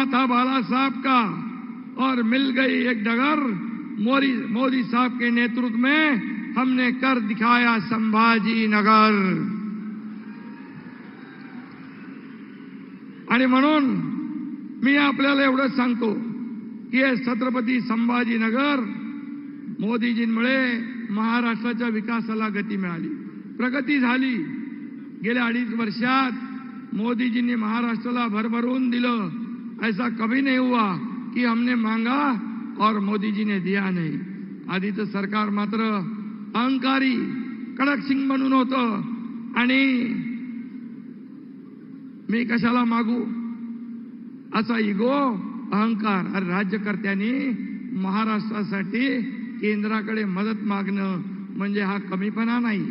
था बाला साहब का और मिल गई एक डगर मोदी मोदी साहब के नेतृत्व में हमने कर दिखाया संभाजी नगर। आणि म्हणून मी आपल्याला एवढं सांगतो की हे छत्रपती संभाजीनगर मोदीजींमुळे महाराष्ट्राच्या विकासाला गती मिळाली. प्रगती झाली. गेल्या अडीच वर्षात मोदीजींनी महाराष्ट्राला भरभरून दिलं. ऐसा कभी नहीं हुआ कि हमने मांगा और मोदी जी ने दिया नहीं। आधीचं सरकार मात्र अहंकारी कडक सिंग म्हणून होतं. आणि मी कशाला मागू? असा इगो अहंकार अरे राज्यकर्त्यांनी महाराष्ट्रासाठी केंद्राकडे मदत मागणं म्हणजे हा कमीपणा नाही.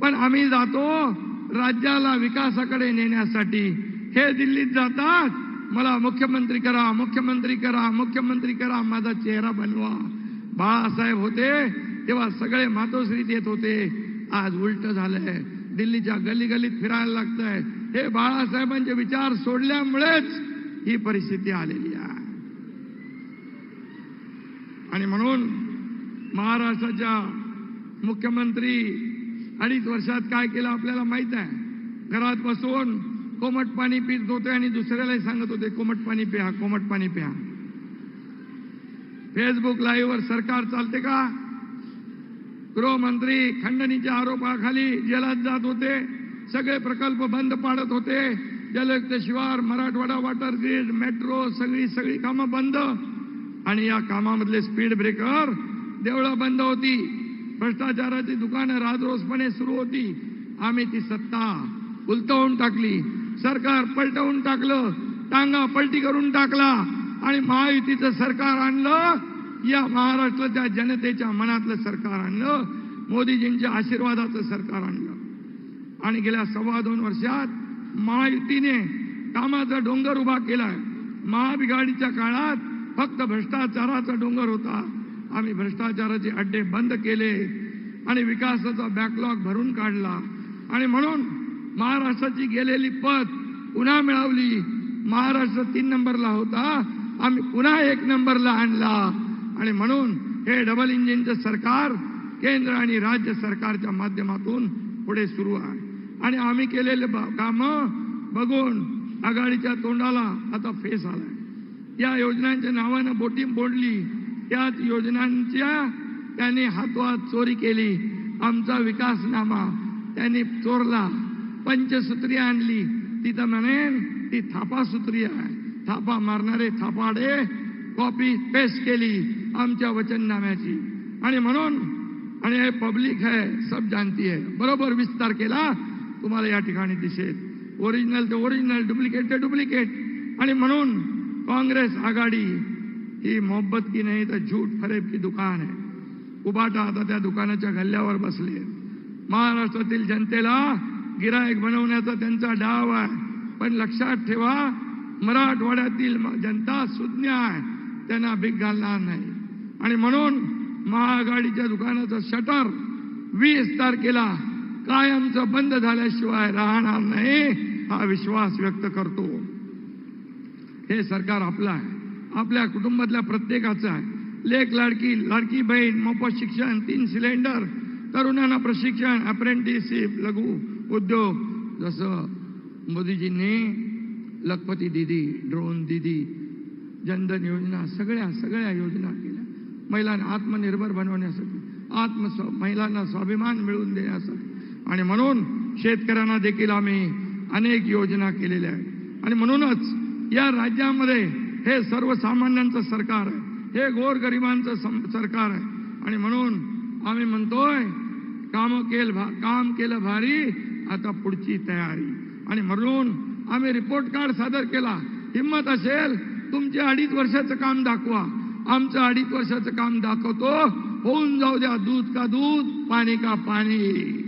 पण आम्ही जातो राज्याला विकासाकडे नेण्यासाठी. हे दिल्लीत जातात मला मुख्यमंत्री करा मुख्यमंत्री करा मुख्यमंत्री करा माझा चेहरा बनवा. बाळासाहेब होते तेव्हा सगळे मातोश्रीत येत होते. आज उलट झालंय. दिल्लीच्या गल्ली गल्लीत फिरायला लागतंय. हे बाळासाहेबांचे विचार सोडल्यामुळेच ही परिस्थिती आलेली आहे. आणि म्हणून महाराष्ट्राच्या मुख्यमंत्री अडीच वर्षात काय केलं आपल्याला माहीत आहे? घरात बसून कोमट पाणी पित होते आणि दुसऱ्यालाही सांगत होते कोमट पाणी प्या कोमट पाणी प्या. फेसबुक लाईव्हवर सरकार चालते का? गृहमंत्री खंडणीच्या आरोपाखाली जेलात जात होते सगळे प्रकल्प बंद पाडत होते जलयुक्त शिवार मराठवाडा वॉटर ग्रीड मेट्रो सगळी सगळी कामं बंद. आणि या कामामधले स्पीड ब्रेकर देवळं बंद होती. भ्रष्टाचाराची दुकानं राजरोसपणे सुरू होती. आम्ही ती सत्ता उलटवून टाकली. सरकार पलटवून टाकलं टांगा पलटी करून टाकला आणि महायुतीचं सरकार आणलं या महाराष्ट्राच्या जनतेच्या मनातलं सरकार आणलं मोदीजींच्या आशीर्वादाचं सरकार आणलं. आणि गेल्या सव्वा दोन वर्षात महायुतीने कामाचा डोंगर उभा केलाय. महाबिघाडीच्या काळात फक्त भ्रष्टाचाराचा डोंगर होता. आम्ही भ्रष्टाचाराचे अड्डे बंद केले आणि विकासाचा बॅकलॉग भरून काढला. आणि म्हणून महाराष्ट्राची गेलेली पत पुन्हा मिळवली. महाराष्ट्र तीन नंबरला होता. आम्ही पुन्हा एक नंबरला आणला. आणि म्हणून हे डबल इंजिनचं सरकार केंद्र आणि राज्य सरकारच्या माध्यमातून पुढे सुरू आहे. आणि आम्ही केलेले कामं बघून आघाडीच्या तोंडाला आता फेस आलाय. या योजनांच्या नावानं बोटी बोडली त्याच योजनांच्या त्यांनी हातोहात चोरी केली. आमचा विकासनामा त्यांनी चोरला. पंचसूत्री आणली. तिथं म्हणेन ती थापासूत्री आहे. थापा मारणारे थापाडे कॉपी पेस्ट केली आमच्या वचननाम्याची. आणि म्हणून आणि हे पब्लिक है सब जानती है बरोबर विस्तार केला तुम्हाला या ठिकाणी दिसेल. ओरिजिनल ते ओरिजिनल डुप्लिकेट ते डुप्लिकेट आणि म्हणून काँग्रेस आघाडी ही मोहब्बत की नाही तर झूठ फरेब की दुकान आहे. उबाटा आता त्या दुकानाच्या गल्ल्यावर बसले. महाराष्ट्रातील जनतेला गिरायक बनवण्याचा त्यांचा डाव आहे. पण लक्षात ठेवा मराठवाड्यातील जनता सुज्ञ आहे. त्यांना भीक घालणार नाही. आणि म्हणून महाआघाडीच्या दुकानाचं शटर वीस तारखेला कायमचं बंद झाल्याशिवाय राहणार नाही हा विश्वास व्यक्त करतो. हे सरकार आपलं आहे. आपल्या कुटुंबातल्या प्रत्येकाचं आहे. लेख लाडकी लाडकी बहीण मोफत शिक्षण तीन सिलेंडर तरुणांना प्रशिक्षण अप्रेंटिसशिप लघु उद्योग जसं मोदीजींनी लखपती दिदी ड्रोन दिदी जनधन योजना सगळ्या सगळ्या योजना केल्या. महिलांना आत्मनिर्भर बनवण्यासाठी आत्म महिलांना स्वाभिमान मिळवून देण्यासाठी. आणि म्हणून शेतकऱ्यांना देखील आम्ही अनेक योजना केलेल्या आहेत. आणि म्हणूनच या राज्यामध्ये हे सर्वसामान्यांचं सरकार आहे. हे गोरगरिबांचं सरकार आहे. आणि म्हणून आम्ही म्हणतोय काम केल भा काम केलं भारी आता पुढची तयारी. आणि म्हणून आम्ही रिपोर्ट कार्ड सादर केला. हिंमत असेल तुमचे अडीच वर्षाचं काम दाखवा. आमचं अडीच वर्षाचं काम दाखवतो. होऊन जाऊ द्या दूध का दूध पाणी का पाणी.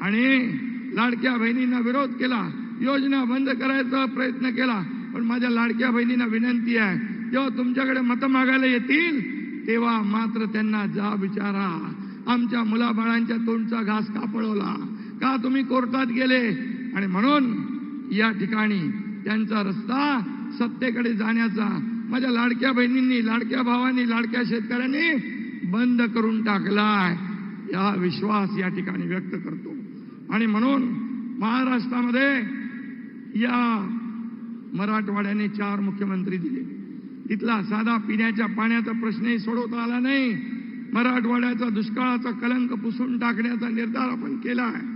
आणि लाडक्या बहिणींना विरोध केला. योजना बंद करायचा प्रयत्न केला. पण माझ्या लाडक्या बहिणींना विनंती आहे जेव्हा तुमच्याकडे मतं मागायला येतील तेव्हा मात्र त्यांना जा विचारा. आमच्या मुलाबाळांच्या तोंडचा घास का पळवला का तुम्ही कोर्टात गेले? आणि म्हणून या ठिकाणी त्यांचा रस्ता सत्तेकडे जाण्याचा माझ्या लाडक्या बहिणींनी लाडक्या भावांनी लाडक्या शेतकऱ्यांनी बंद करून टाकलाय. या विश्वास या ठिकाणी व्यक्त करतो. आणि म्हणून महाराष्ट्रामध्ये या मराठवाड्याने चार मुख्यमंत्री दिले. इथला साधा पिण्याच्या पाण्याचा प्रश्नही सोडवता आला नाही. मराठवाड्याचा दुष्काळाचा कलंक पुसून टाकण्याचा निर्धार आपण केला आहे.